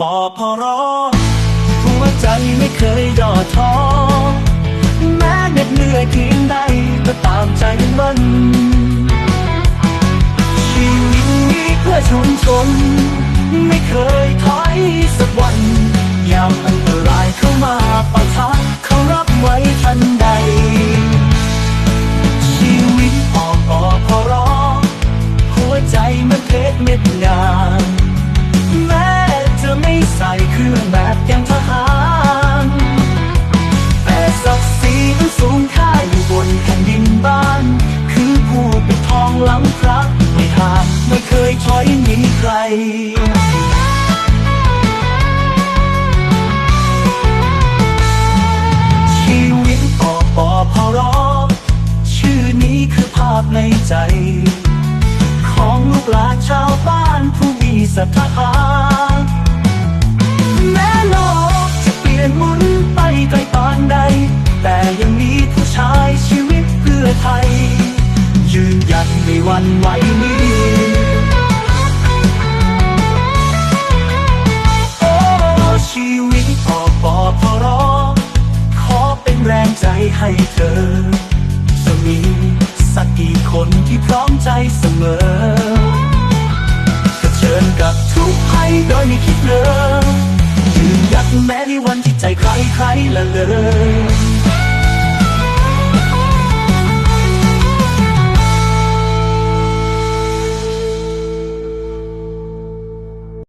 ปอพรอหัวใจไม่เคยย่อท้อแม้เหน็ดเหนื่อยเพียงใดก็ตามใจมันชีวิตนี้เพื่อชุมชนไม่เคยถอยสักวันยามอันตรายเข้ามาปะทะเขารับไว้ทันใด ชีวิตออกอพอรอหัวใจมันเพชรเม็ดงา สูงค่าอยู่บนแผ่นดินบ้าน คือผู้ปิดทองหล้ำพระไม่ทางไม่เคยถอยหนีใครชีวิตปอปอพอรอชื่อนี้คือภาพในใจ ของลูกหลานชาวบ้านผู้มีศรัทธา ไทย ยืนหยัดในวันไหวนี้โอ้ชีวิตพอปอพอรอขอเป็นแรงใจให้เธอ จะมีสักกี่คนที่พร้อมใจเสมอเผชิญกับทุกภัยโดยไม่คิดเลยยืนยัดแม้ในวันที่ใจใครใครละเลย